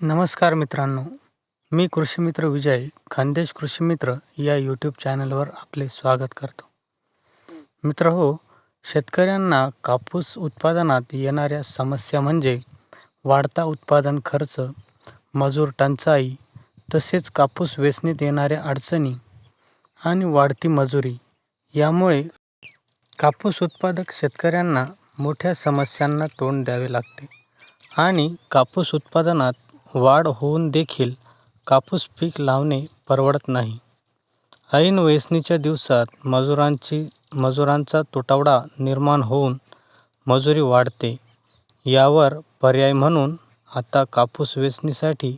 नमस्कार मित्रांनो मी कृषीमित्र विजय खानदेश कृषीमित्र या यूट्यूब चॅनलवर आपले स्वागत करतो. मित्र हो शेतकऱ्यांना कापूस उत्पादनात येणाऱ्या समस्या म्हणजे वाढता उत्पादन खर्च मजूर टंचाई तसेच कापूस वेचणीत येणाऱ्या अडचणी आणि वाढती मजुरी यामुळे कापूस उत्पादक शेतकऱ्यांना मोठ्या समस्यांना तोंड द्यावे लागते आणि कापूस उत्पादनात वाढ होऊन देखील कापूस पीक लावणे परवडत नाही. ऐन वेचणीच्या दिवसात मजुरांची मजुरांचा तुटवडा निर्माण होऊन मजुरी वाढते. यावर पर्याय म्हणून आता कापूस वेचणीसाठी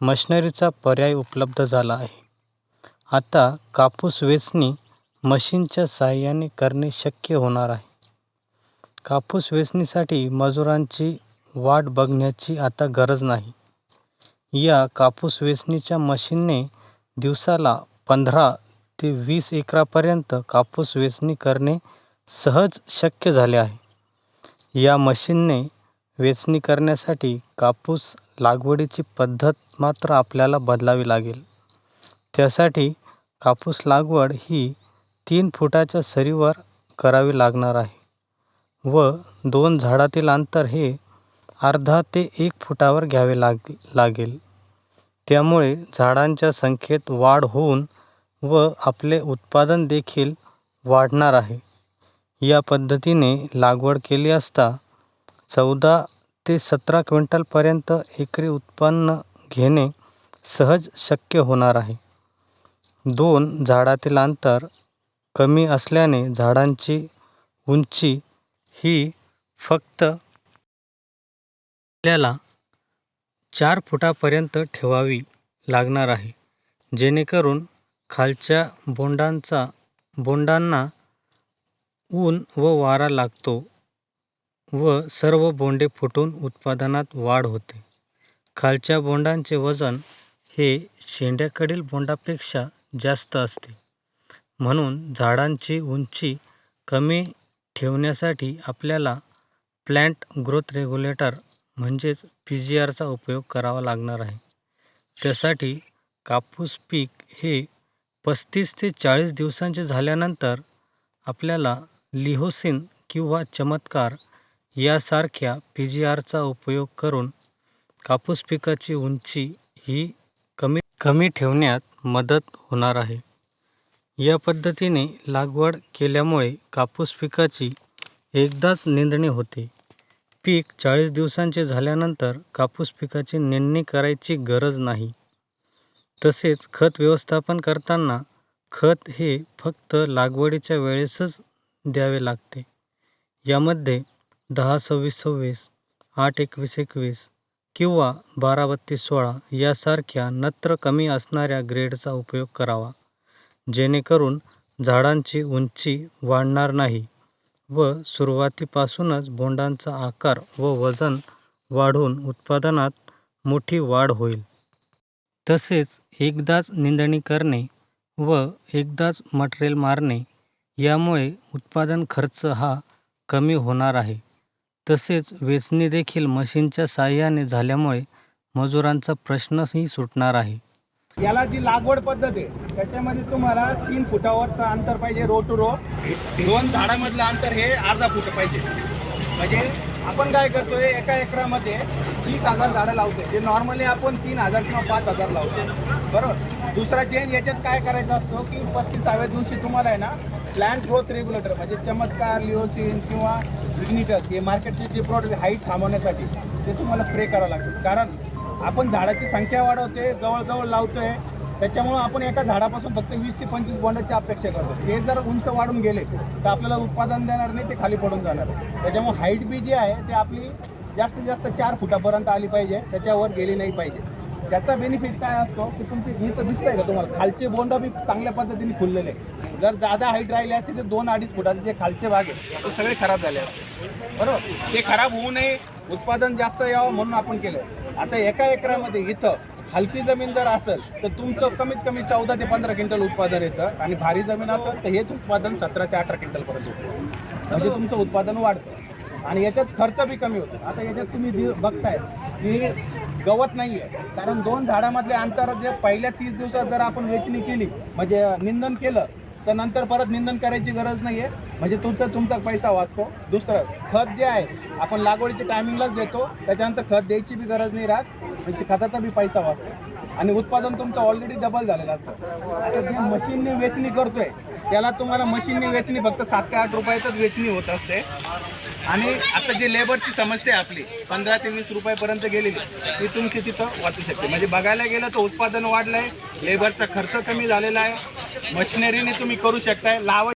मशिनरीचा पर्याय उपलब्ध झाला आहे. आता कापूस वेचणी मशीनच्या साहाय्याने करणे शक्य होणार आहे. कापूस वेचणीसाठी मजुरांची वाट बघण्याची आता गरज नाही. या कापूस वेचणीच्या मशीनने दिवसाला पंधरा ते वीस एकरापर्यंत कापूस वेचणी करणे सहज शक्य झाले आहे. या मशीनने वेचणी करण्यासाठी कापूस लागवडीची पद्धत मात्र आपल्याला बदलावी लागेल. त्यासाठी कापूस लागवड ही तीन फुटाच्या सरीवर करावी लागणार आहे व दोन झाडातील अंतर हे अर्धा ते एक फुटावर घ्यावे लाग लागेल. त्यामुळे झाडांच्या संख्येत वाढ होऊन व आपले उत्पादन देखील वाढणार आहे. या पद्धतीने लागवड केली असता चौदा ते सतरा क्विंटलपर्यंत एकरी उत्पन्न घेणे सहज शक्य होणार आहे. दोन झाडातील अंतर कमी असल्याने झाडांची उंची ही फक्त आपल्याला चार फुटापर्यंत ठेवावी लागणार आहे. जेणेकरून खालच्या बोंडांचा बोंडांना ऊन व वारा लागतो व सर्व बोंडे फुटून उत्पादनात वाढ होते. खालच्या बोंडांचे वजन हे शेंड्याकडील बोंडापेक्षा जास्त असते. म्हणून झाडांची उंची कमी ठेवण्यासाठी आपल्याला प्लॅन्ट ग्रोथ रेग्युलेटर म्हणजेच पी जी आरचा उपयोग करावा लागणार आहे. त्यासाठी कापूस पीक हे पस्तीस ते चाळीस दिवसांचे झाल्यानंतर आपल्याला लिहोसिन किंवा चमत्कार यासारख्या पी जी आरचा उपयोग करून कापूस पिकाची उंची ही कमी कमी ठेवण्यात मदत होणार आहे. या पद्धतीने लागवड केल्यामुळे कापूस पिकाची एकदाच निंदणी होते. पीक चाळीस दिवसांचे झाल्यानंतर कापूस पिकाची नेणणी करायची गरज नाही. तसेच खत व्यवस्थापन करताना खत हे फक्त लागवडीच्या वेळेसच द्यावे लागते. यामध्ये दहा सव्वीस सव्वीस आठ एकवीस एकवीस किंवा बारा बत्तीस सोळा यासारख्या नत्र कमी असणाऱ्या ग्रेडचा उपयोग करावा. जेणेकरून झाडांची उंची वाढणार नाही. व सुरुवातीपासूनच बोंडांचा आकार व वजन वाढून उत्पादनात मोठी वाढ होईल. तसेच एकदाच निंदणी करणे व एकदाच मटेरियल मारणे यामुळे उत्पादन खर्च हा कमी होणार आहे. तसेच वेचणी देखील मशीनच्या साहाय्याने झाल्यामुळे मजुरांचा प्रश्नही सुटणार आहे. याला जी लागवड पद्धत आहे त्याच्यामध्ये तुम्हाला तीन फुटावरचं अंतर पाहिजे रो टू रो दोन झाडामधलं अंतर हे अर्धा फुट पाहिजे. म्हणजे आपण काय करतोय एका एकरामध्ये तीस हजार झाडं लावतोय. जे नॉर्मली आपण तीन हजार किंवा पाच हजार लावतो बरोबर? दुसरा चेंज याच्यात काय करायचा असतो की पस्तीसाव्या दिवशी तुम्हाला आहे ना प्लॅन्ट ग्रोथ रेग्युलेटर म्हणजे चमत्कार लिओसिन किंवा इग्निटस हे मार्केटचे जे प्रॉडक्ट हाईट थांबवण्यासाठी ते तुम्हाला स्प्रे करावं लागतं. कारण आपण झाडाची संख्या वाढवते जवळजवळ लावतोय त्याच्यामुळं आपण एका झाडापासून फक्त वीस ते पंचवीस बोंडाची अपेक्षा करतो. ते जर उंच वाढून गेले तर आपल्याला उत्पादन देणार नाही ते खाली पडून जाणार. त्याच्यामुळे हाईट बी जी आहे ते आपली जास्तीत जास्त चार फुटापर्यंत आली पाहिजे त्याच्यावर गेली नाही पाहिजे. त्याचा बेनिफिट काय असतो की तुमची हितं दिसत आहे का तुम्हाला? खालचे बोंड बी चांगल्या पद्धतीने फुललेले जर जादा हाईट राहिली असते तर दोन अडीच फुटाचे जे खालचे भाग आहे ते सगळे खराब झाले असते. बरोबर? ते खराब होऊ नये उत्पादन जास्त यावं म्हणून आपण केलं आता एका एकरामध्ये इथं हलकी जमीन जर असेल तर तुमचं कमीत कमी चौदा ते पंधरा क्विंटल उत्पादन येतं. आणि भारी जमीन असेल तर हेच उत्पादन सतरा ते अठरा क्विंटलपर्यंत होतं. म्हणजे तुमचं उत्पादन वाढतं. आणि याच्यात खर्च बी कमी होतो. आता याच्यात तुम्ही दि- बघताय की गवत नाही आहे कारण दोन झाडामधले अंतर जे पहिल्या तीस दिवसात जर आपण वेचणी केली म्हणजे निंदन केलं तर नंतर परत निंदन करायची गरज नाही आहे म्हणजे तुमचा तुमचा पैसा वाचतो. दुसरं खत जे आहे आपण लागवडीच्या टायमिंगलाच देतो. त्याच्यानंतर खत द्यायची बी गरज नाही राहत. म्हणजे खताचा बी पैसा वाचतो. आणि उत्पादन तुमचं ऑलरेडी डबल झालेलं असतं. आता जे मशीनने वेचणी करतोय त्याला तुम्हाला मशीनने वेचणी फक्त सात ते आठ रुपयातच वेचणी होत असते. आणि आता जी लेबरची समस्या आहे आपली पंधरा ते वीस रुपयापर्यंत गेलेली ती तुमची तिथं वाचू शकते. म्हणजे बघायला गेलं तर उत्पादन वाढलंय लेबरचा खर्च कमी झालेला आहे मशिनरीने तुम्ही करू शकताय लावा